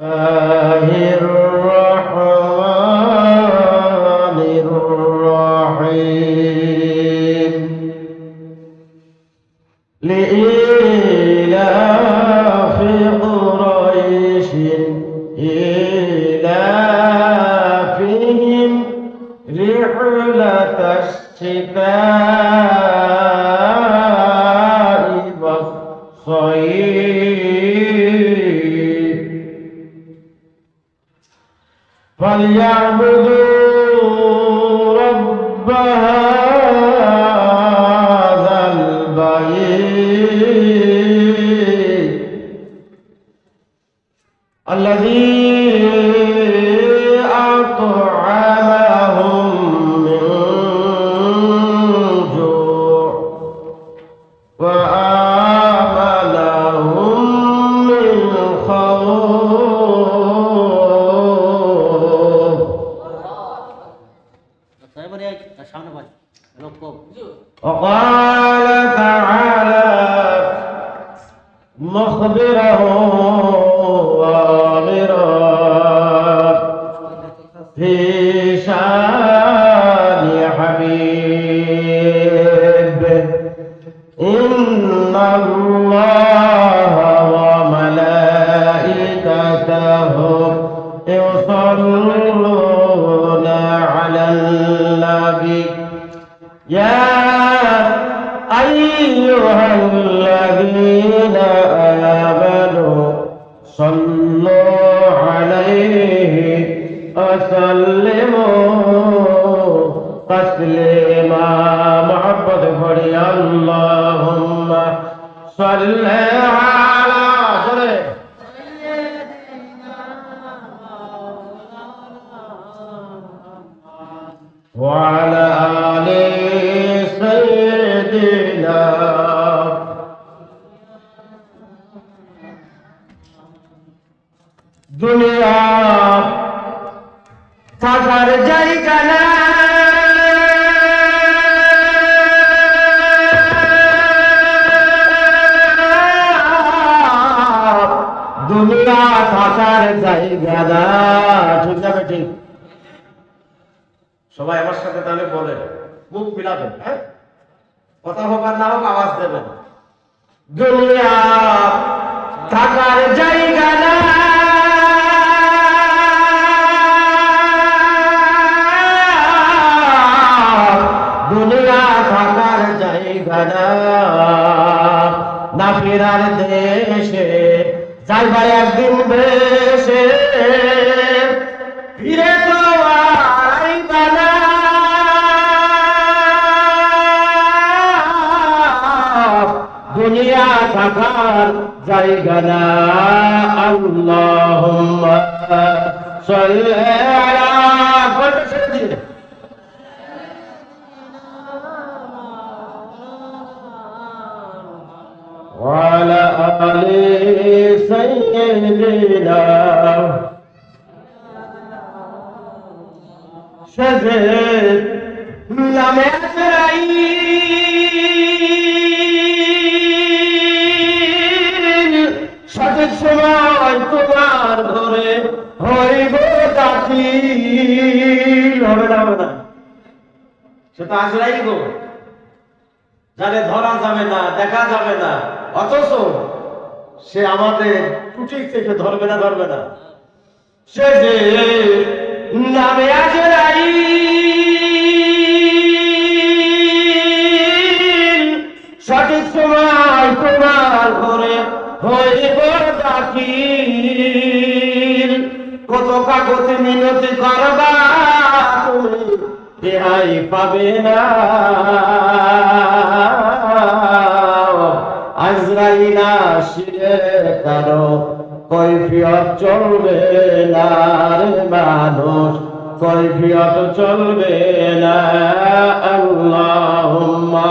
الله الرحمن Hallelujah. وقال تعالى مخبره দুনিয়া। থাকার জায়গা না। দুনিয়া থাকার জায়গা না। ঠিক না ঠিক সবাই আমার সাথে তাহলে বলেন মুখ মিলাবেন হ্যাঁ? কথা হোক আর না হোক আওয়াজ দেবেন। দুনিয়া থাকার জায়গা না। ফেরার দেশে যাইবার একদিন বেশে ফিরে তো জায়গা না। আল্লাহুম্মা সাল্লি সে গো যারে ধরা যাবে না দেখা যাবে না অথচ সে আমাদের ত্রুটি থেকে ধরবে না ধরবে না সে যে নামে আসে না। তোমার ঘরে হইব দাখিল। কত কাগজে মিনতি করবা তুমি রেহাই পাবে না। আজরাইলা শিরে কারও কৈফিয়ত চলবে না রে মানুষ, কৈফিয়ত চলবে না। আল্লাহুম্মা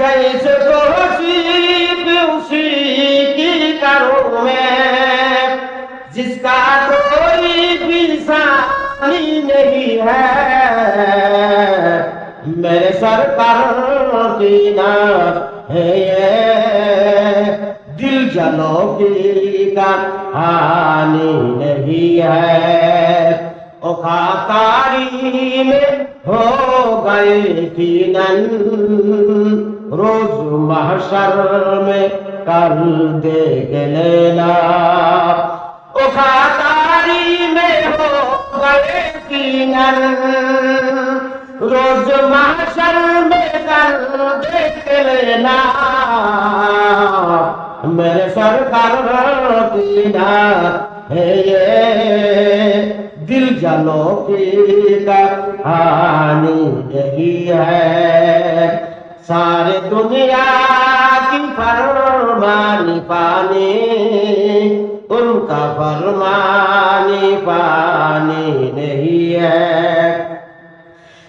कैसे तो नसीब उसी की करूँ मैं जिसका कोई पिसानी नहीं है। मेरे सरकार की नाम है दिल जलो की कहानी नहीं है। ओ खातारी में हो गए कीनन रोज महशर में कर देख लेना में हो गए कीनन रोज महशर में कर देख लेना मेरे सरकार की ना है ये। दिल जलो की कहानी यही है। सारे दुनिया की फरमानी पानी, उनका फरमानी पानी नहीं है।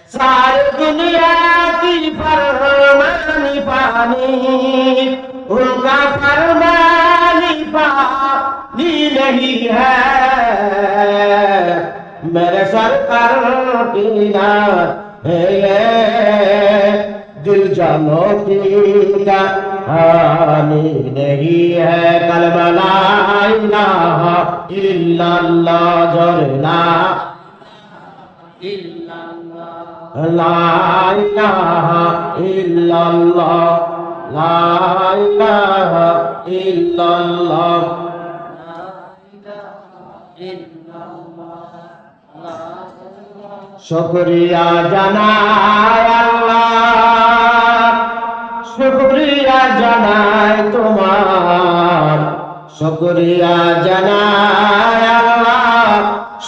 सारी दुनिया की फरमानी पानी, उनका फरमानी पानी नहीं है। मेरे सरकार की ना है। चमोती का हानि नहीं है कलबला इल्लल्लाह जरना ला इलाहा इल्लल्लाह ला इलाहा इल्लल्लाह শুক্রিয়া জানাই আল্লাহ জানাই তোমার। শুক্রিয়া জানাই আল্লাহ,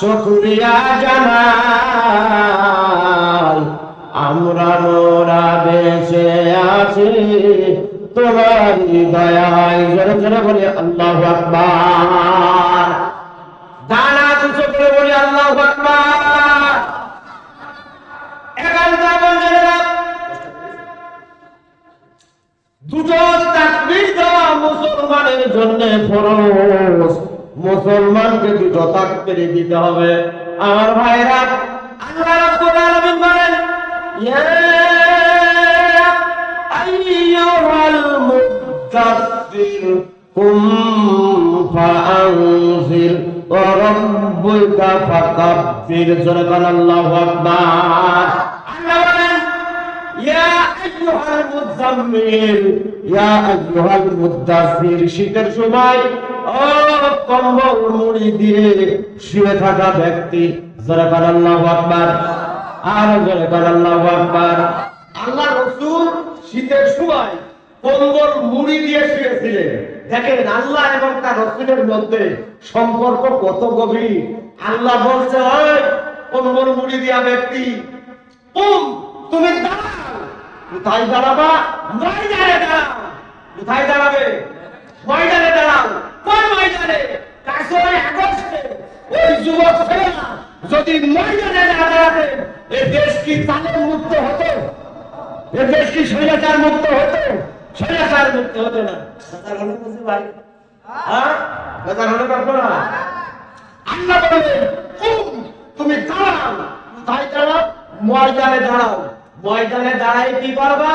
শুক্রিয়া জানাই। আমরা মোরা বেঁচে আছি তোমার দয়ায়। জোরে জোরে বলি আল্লাহ আকবার। দানা করে বলি আল্লাহ আকবার একান্ত বন্ধুরা দুটো তাকবীর দেওয়া মুসলমানের জন্য ফরজ। মুসলমানকে দুটো তাকবীর দিতে হবে? আমার ভাইরা, আল্লাহ রাব্বুল আলামিন বলেন, ইয়া আইয়ুহাল মুদাথথির কুম ফাআনজির ওয়া রাব্বুকা ফাকাব্বির। সুবহান আল্লাহু আকবার। আল্লাহ বলেন, ইয়া শীতের সময় ও কম্বল মুড়ি দিয়ে শুয়ে থাকা ব্যক্তি আকবার, আর কার আল্লাহু শীতের সময় কম্বল মুড়ি দিয়ে শুয়েছিলেন। দেখেন আল্লাহ এবং তার রসুলের মধ্যে সম্পর্ক কত গভীর। আল্লাহ বলছে কম্বল মুড়ি দিয়া ব্যক্তি তুমি দাঁড়াও। কোথায় দাঁড়াবা? ময়দানে দাঁড়াও। কোথায় দাঁড়াবে? ময়দানে দাঁড়াও। কোন ময়দানে? কাশোয় আগস্টে ওই যুবক ছেলেরা যদি ময়দানে না দাঁড়াতে এ দেশ কি তালের মুক্ত হতো? এ দেশ কি স্বৈরাচার মুক্ত হতো? স্বৈরাচার মুক্ত হতো না। বেচার হলো বুঝি ভাই। হ্যাঁ? বেচার হলো পারব না। আল্লাহ কুম, তুমি দাঁড়াও। কোথায় দাঁড়াও? ময়দানে দাঁড়াও। ময়দানে দাঁড়াই কি করবা?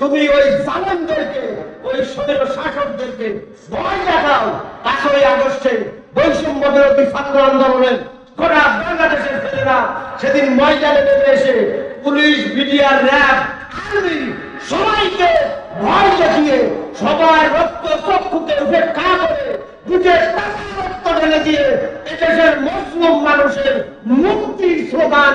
তুমি ওই জালেমদেরকে, ওই সতেরো শাসকদেরকে ভয় দেখাও। পাঁচই আগস্টে বৈষম্য বিরোধী ছাত্র আন্দোলনের গোটা বাংলাদেশের ছেলেরা সেদিন ময়দানে নেমে এসে পুলিশ বিডিআর র্যাব, আর্মি সবাইকে ভয় দেখিয়ে সবার রক্ত চক্ষুকে উপেক্ষা করে বুঝে টাকা রক্ত ঢেলে দিয়ে এদেশের মুসলিম মানুষের মুক্তির স্লোগান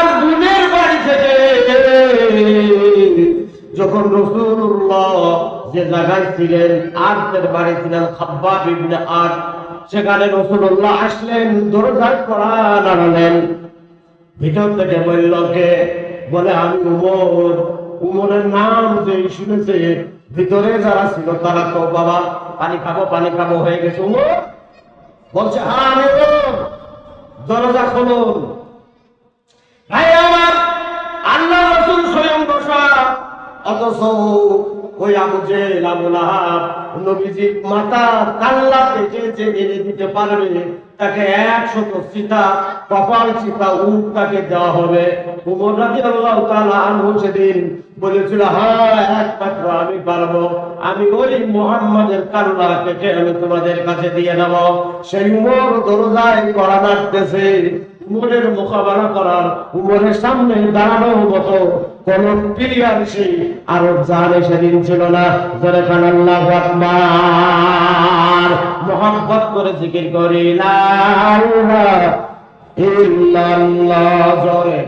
যখন রাসূলুল্লাহ যে জায়গায় ছিলেন, আরতের বাড়ি ছিলেন, খাব্বাব ইবনে আর সেখানে রাসূলুল্লাহ আসলেন দরজায় কড়া নাড়ালেন ভিতর থেকে বলল কে বলে, আমি উমর, উমরের নাম যে শুনেছে, ভিতরে যারা ছিল তারা তো বাবা, পানি খাব পানি খাব হয়ে গেছে, উমর? বলছে হ্যাঁ আমি দরজা খুলুন। ভাই, আমার সেদিন বলেছিল হ্যাঁ একমাত্র আমি পারব। আমি ওই মোহাম্মদের কাল্লা কেটে আমি তোমাদের কাছে দিয়ে নেব? সেই উমর দরজায় করা নাড়তেছে। উমরের মোকাবেলা করার উমরের সামনে দাঁড়ানোর মতো কোন প্লেয়ার সেই আরব জাহানে সেদিন ছিল না জোরে খান আল্লাহ আকবার মোহাম্মত করে জিকির করি লা ইলাহা ইল্লাল্লাহ জোরে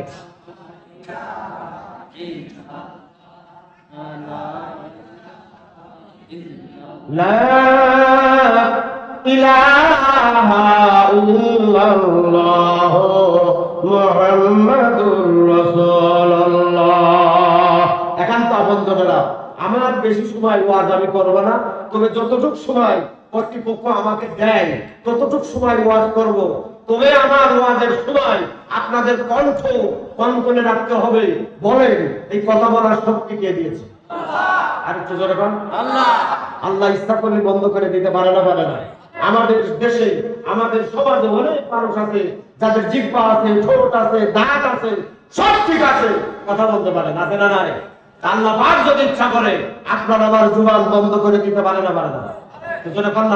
لا إله إلا الله محمد رسول الله আমার বেশি সময় ওয়াজ আমি করব না তবে যতটুক সময় কর্তৃপক্ষ আমাকে দেয় ততটুক সময় ওয়াজ করব। তবে আমার ওয়াজের সময় আপনাদের কণ্ঠ কনকনে রাখতে হবে বলেন এই কথা বলার শক্তি কে দিয়েছে? আর একটু জোরে আল্লাহ। আল্লাহ ইচ্ছা করলে বন্ধ করে দিতে পারে না পারে না। আমাদের দেশে আমাদের সমাজে অনেক মানুষ আছে যাদের জিব্বা আছে ঠোঁট আছে দাঁত আছে সব ঠিক আছে। কথা বলতে পারে না আছে না নাই? আল্লাহ পাক যদি ইচ্ছা করে, আপনার আমার জুবান বন্ধ করে দিতে পারে না পারে না।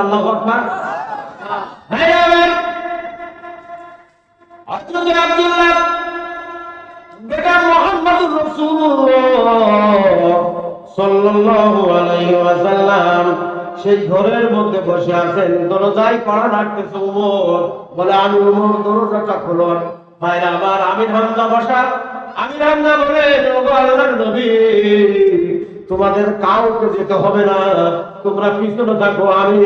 আল্লাহ আকবার। আব্দুল্লাহ বেটা সাল্লাল্লাহু আলাইহি ওয়াসাল্লাম, সেই ঘরের মধ্যে বসে আছেন। দরজায় কড়া লাগতেছে উমর। বলে আমি উমর, দরজাটা খুলুন। ভাইরা আমার আমির হামজা বসা নবী। তোমাদের কাউকে যেতে হবে না। তোমরা পিছনে থাকো, আমি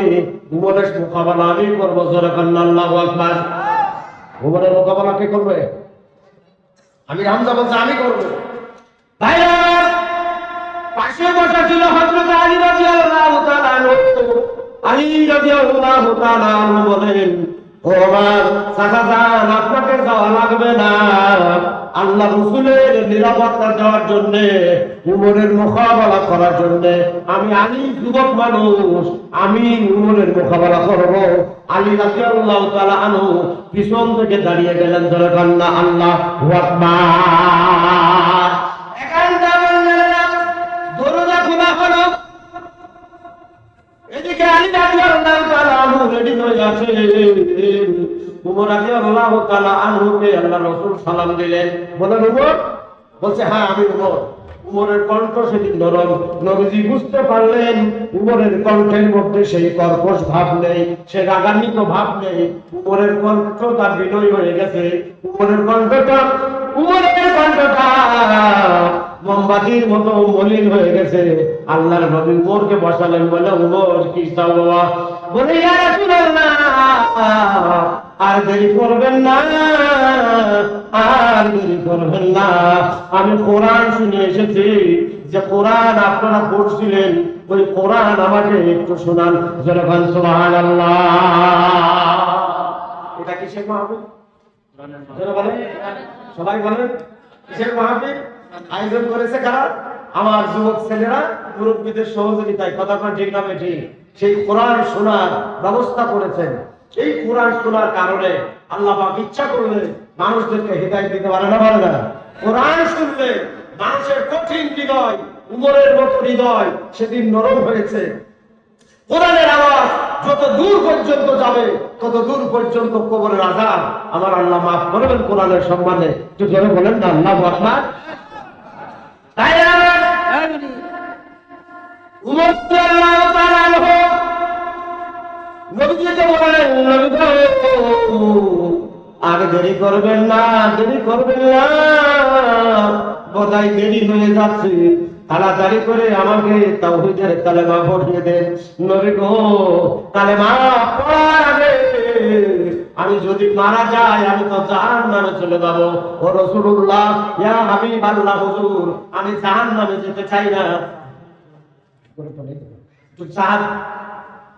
উমরের মোকাবেলা, আমি করব জোরে কান্না আল্লাহু আকবার। মোকাবেলা কে করবে? আমি হামজা বলছে, আমি করব। পাশে ছিল আপনাকে যাওয়া লাগবে না। আল্লাহ রসুলের নিরাপত্তা দেওয়ার জন্য, উমরের মোকাবেলা করার জন্য, আমি আলী যুবক মানুষ, আমি উমরের মোকাবেলা করব। আলী রাদিয়াল্লাহু তাআলা আনহু পিছন থেকে দাঁড়িয়ে গেলেন ধরে কান্না, আল্লাহ এদিকে আলী রাদিয়াল্লাহু তাআলা আনহু রেডি হয়ে আছে উমর রাদিয়াল্লাহু তাআলা আনহুকে আল্লাহ রাসূল সালাম দিলেন। বলেন উমর? বলছে হ্যাঁ আমি উমর। উমরের কণ্ঠ সেদিন নরম। নবীজি বুঝতে পারলেন উমরের কণ্ঠের মধ্যে সেই কর্কশ ভাব নেই সে রাগান্বিত ভাব নেই। উমরের কণ্ঠটা বিনয় হয়ে গেছে। উমরের কণ্ঠটা উমরের কণ্ঠটা মোমবাতির মতো মলিন হয়ে গেছে। আল্লাহর নবী উমরকে বসালেন বলে উমর কি চাও বাবা? বলে ইয়া রাসূলুল্লাহ আর দেরি করবেন না, আর দেরি করবেন না। আমি কোরআন শুনে এসেছি যে কোরআন আপনারা পড়ছিলেন, ওই কোরআন আমাকে একটু শোনান। যেরকম সুবহানাল্লাহ। এটা কি যারা বলেন। সবাই বলেন, কিসের মাহফিল? আয়োজন করেছে কারা? আমার যুবক ছেলেরা, মুরব্বীদের সহযোগিতায়, কথা ঠিক নামে ঠিক সেই কোরআন শোনার ব্যবস্থা করেছেন। এই কোরআন শোনার কারণে আল্লাহ পাক ইচ্ছা করলে মানুষদেরকে হৃদায়ত দিতে পারে না পারে না? কোরআন শুনলে মানুষের কঠিন হৃদয় উমরের মতো হৃদয় সেদিন নরম হয়েছে। কোরআনের আওয়াজ যত দূর পর্যন্ত যাবে তত দূর পর্যন্ত কবরের আজাব। আমার আল্লাহ মাফ করবেন কোরআনের সম্মানে। একটু জোরে বলেন না আল্লাহ আকবার। তাই উমর তাআলা আনহু নবীজিকে বললেন নবী আর দেরি করবেন না দেরি করবেন না। বোধহয় দেরি হয়ে যাচ্ছে। তাড়াতাড়ি করে আমাকে তাওহীদের কালেমা পড়িয়ে দেন। নবী গো কালেমা পড়ার আগে আমি যদি মারা যাই আমি তো জাহান্নামে চলে যাব। ও রাসূলুল্লাহ ইয়া হাবিব আল্লাহ হুজুর আমি জাহান্নামে যেতে চাই না। তো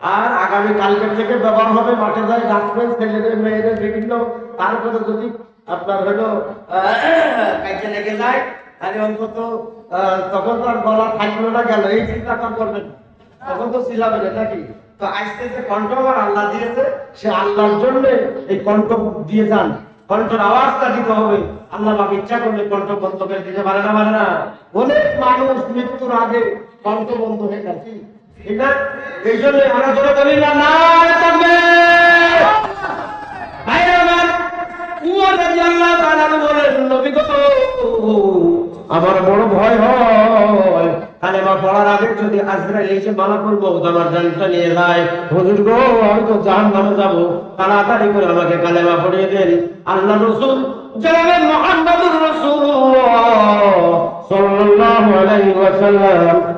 আর আগামী কালকের থেকে ব্যবহার হবে মাঠে যায় ডাকবেন ছেলেদের, মেয়েদের বিভিন্ন তারপরে যদি আপনার হলো লেগে যায়। তাহলে অন্তত তখন তো আর গলা থাকল না গেল এই চিন্তাটা করবেন তখন তো সিলাবে না, নাকি? তো আজকে যে কণ্ঠ আমার আল্লাহ দিয়েছে। সে আল্লাহর জন্য এই কণ্ঠ দিয়ে যান। কণ্ঠের আওয়াজটা দিতে হবে। আল্লাহ বাবা ইচ্ছা করলে কণ্ঠ বন্ধ করে দিতে পারে না পারে না? অনেক মানুষ মৃত্যুর আগে কণ্ঠ বন্ধ হয়ে গেছে ঠিক না আমরা আমার, আমার বড় ভয় হয়। কালেমা পড়ার আগে যদি আজরাইল এসে মালা করব আমার জানটা নিয়ে যায়। হুজুর গো আমি তো জাহান্নামে যাব। তাড়াতাড়ি করে আমাকে কালেমা পড়িয়ে দেন। আল্লাহ রসুল জনাবে মুহাম্মদুর রাসূলুল্লাহ সাল্লাল্লাহু আলাইহি ওয়াসাল্লাম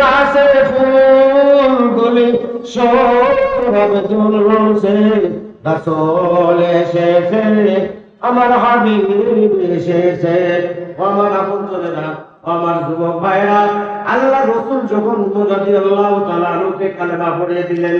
গাছে ফুলগুলি এসেছে, আমার হাবিব এসেছে আমার আপনজনেরা আমার যুবক ভাইরা আল্লাহ রসুল যখন রাদিয়াল্লাহু তাআলা আনহুকে কালেমা পড়িয়ে দিলেন